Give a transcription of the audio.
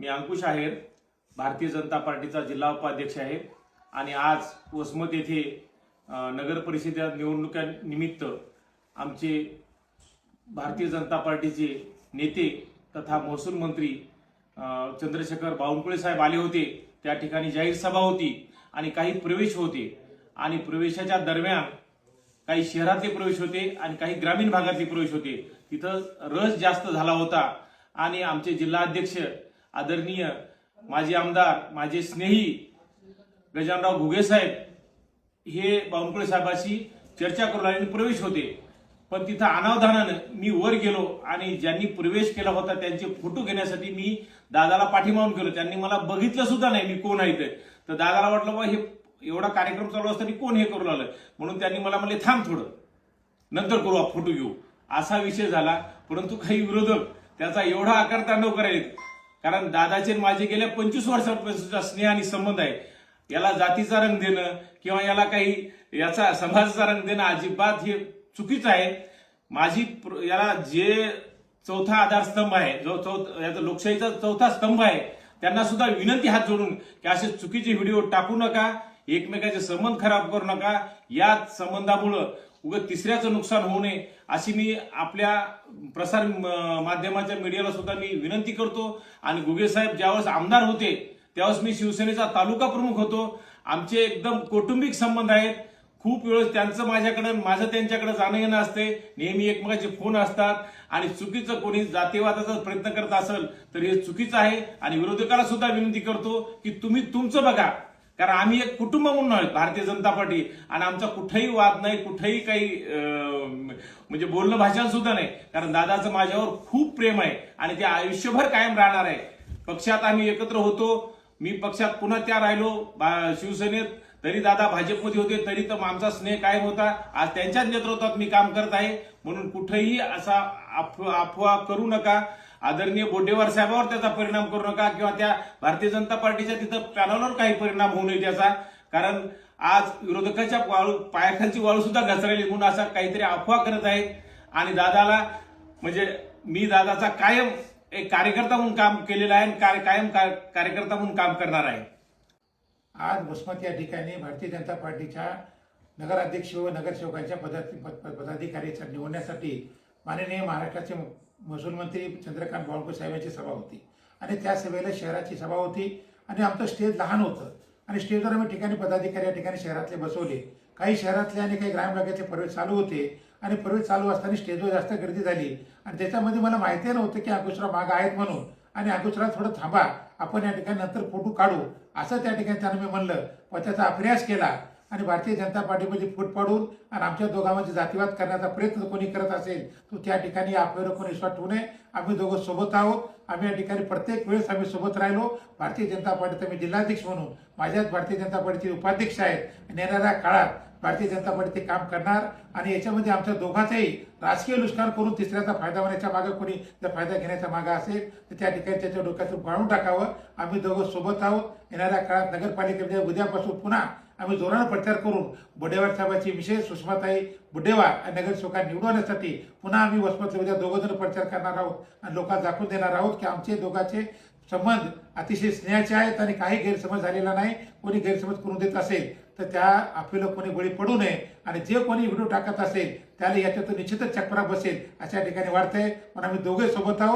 मी अंकुश आहेर भारतीय जनता पार्टीचा जिल्हा उपाध्यक्ष आहे आणि आज वसमत येथे अ, नगर आमचे भारतीय जनता पार्टीचे नेते तथा महसूल मंत्री चंद्रशेखर बावनकुळे साहेब आले होते. त्या ठिकाणी जाहीर सभा होती आणि काही प्रवेश होते. आणि प्रवेशाच्या दरम्यान काही शहरातले प्रवेश होते आणि काही ग्रामीण भागातले प्रवेश होते. तिथं रस जास्त झाला होता आणि आमचे जिल्हाध्यक्ष आदरणीय माजी आमदार माझे स्नेही गजानराव घुगे साहेब हे बावनकुळे साहेबाशी चर्चा करू लागले आणि प्रवेश होते. पण तिथं अनावधानानं मी वर गेलो आणि ज्यांनी प्रवेश केला होता त्यांचे फोटो घेण्यासाठी मी दादाला पाठीमावून गेलो. त्यांनी मला बघितलं सुद्धा नाही मी कोण आहे ते. तर दादाला वाटलं बा हे एवढा कार्यक्रम चालू असताना कोण हे करू लागलं? म्हणून त्यांनी मला म्हणले थांब थोडं. नंतर करू आप फोटो घेऊ. असा विषय झाला. परंतु काही विरोधक त्याचा एवढा आकार तांडव करायत कारण दादाचे माझे गेल्या पंचवीस वर्षापासूनचा स्नेह आणि संबंध आहे. याला जातीचा रंग देणं किंवा याला काही याचा समाजाचा रंग देणं अजिबात हे चुकीचं आहे. माझी प्र- याला जे चौथा आधारस्तंभ आहे जो चौथ याचा लोकशाहीचा चौथा स्तंभ आहे त्यांना सुद्धा विनंती हात जोडून की असे चुकीचे व्हिडिओ टाकू नका एकमेकाचे संबंध खराब करू नका. या संबंधामुळं उगत तिसऱ्याचं नुकसान होऊ नये अशी मी आपल्या प्रसार म- माध्यमाच्या मीडियाला सुद्धा मी विनंती करतो. आणि गुगे साहेब ज्यावेळेस आमदार होते त्यावेळेस मी शिवसेनेचा तालुका प्रमुख होतो. आमचे एकदम कौटुंबिक संबंध आहेत. खूप वेळेस त्यांचं माझ्याकडे माझं त्यांच्याकडे जाणं येणं असते. नेहमी एकमेकाचे फोन असतात. आणि चुकीचं कोणी जातीवादाचा प्रयत्न करत असेल तर हे चुकीचं आहे. आणि विरोधकाला सुद्धा विनंती करतो की तुम्ही तुमचं बघा. कारण आम्ही एक कुटुंब म्हणून आहोत भारतीय जनता पार्टी. आणि आमचा कुठेही वाद नाही कुठेही काही म्हणजे बोलणं भाषण सुद्धा नाही. कारण दादाचं माझ्यावर खूप प्रेम आहे आणि ते आयुष्यभर कायम राहणार आहे. पक्षात आम्ही एकत्र होतो. मी पक्षात पुन्हा त्या राहिलो बा- शिवसेनेत. तरी दादा भाजपमध्ये होते तरी तर आमचा स्नेह कायम होता. आज त्यांच्याच नेतृत्वात मी काम करत आहे. म्हणून कुठेही असा अफवा करू नका. आदरणीय बोडेवार साहेबावर त्याचा परिणाम करू नका किंवा त्या भारतीय जनता पार्टीच्या तिथं पॅनलवर काही परिणाम होऊ नये त्याचा. कारण आज विरोधकाच्या वाळू पायाखालची वाळू सुद्धा घसरली म्हणून असा काहीतरी अफवा करत आहेत. आणि दादाला म्हणजे मी दादाचा कायम एक कार्यकर्ता म्हणून काम केलेलं आहे आणि कायम का- कार्यकर्ता म्हणून काम करणार आहे. आज वसमत या ठिकाणी भारतीय जनता पार्टीच्या नगराध्यक्ष व नगरसेवकांच्या पदा पद- पदाधिकारीच्या निवडण्यासाठी माननीय महाराष्ट्राचे महसूल मंत्री चंद्रकांत बावळकर साहेबांची सभा होती. आणि त्या सभेला शहराची सभा होती. आणि आमचं स्टेज लहान होतं. आणि स्टेजवर आम्ही ठिकाणी पदाधिकारी या ठिकाणी शहरातले बसवले. काही शहरातले आणि काही ग्रामीण भागातले प्रवेश चालू होते. आणि प्रवेश चालू असताना स्टेजवर जास्त गर्दी झाली. आणि त्याच्यामध्ये मला माहिती नव्हतं की अंकुशराव माग आहेत म्हणून. आणि अंकुशराव थोडं थांबा. आपण या ठिकाणी नंतर फोटो काढू. असं त्या ठिकाणी त्यांना मी म्हणलं. व त्याचा अभ्यास केला. आणि भारतीय जनता पार्टीमध्ये फूट पाडून आणि आमच्या दोघांमध्ये जातीवाद करण्याचा प्रयत्न कोणी करत असेल तो त्या ठिकाणी आपल्यावर कोणी विश्वास ठेवू नये. आम्ही दोघं सोबत आहोत. आम्ही या ठिकाणी प्रत्येक वेळेस आम्ही सोबत राहिलो. भारतीय जनता पार्टीचा मी जिल्हाध्यक्ष म्हणून माझ्याच भारतीय जनता पार्टीचे उपाध्यक्ष आहेत. आणि येणाऱ्या काळात भारतीय जनता पार्टी ते काम करणार आणि याच्यामध्ये आमच्या दोघांचाही राजकीय नुकसान करून तिसऱ्याचा फायदा होण्याच्या मागे कोणी जर फायदा घेण्याचा मागा असेल तर त्या ठिकाणी त्याच्या डोक्यातून काढून टाकावं. आम्ही दोघं सोबत आहोत. येणाऱ्या काळात नगरपालिकेमध्ये उद्यापासून पुन्हा आम्ही जोरानं प्रचार करून बुडेवार साहेबाची विशेष सुषमाताई बुडेवार आणि नगरसेवका निवडवण्यासाठी पुन्हा आम्ही वसमत उद्या दोघं जण प्रचार करणार आहोत आणि लोकांना दाखवून देणार आहोत की आमचे दोघांचे संबंध अतिशय स्नेहाचे आहेत आणि काही गैरसमज झालेला नाही. कोणी गैरसमज करून देत असेल तर त्या आपल्याला कोणी बळी पडू नये आणि जे कोणी व्हिडिओ टाकत असेल त्याला याच्यातून निश्चितच चक्रा बसेल अशा ठिकाणी वाढतंय. पण आम्ही दोघे सोबत आहोत.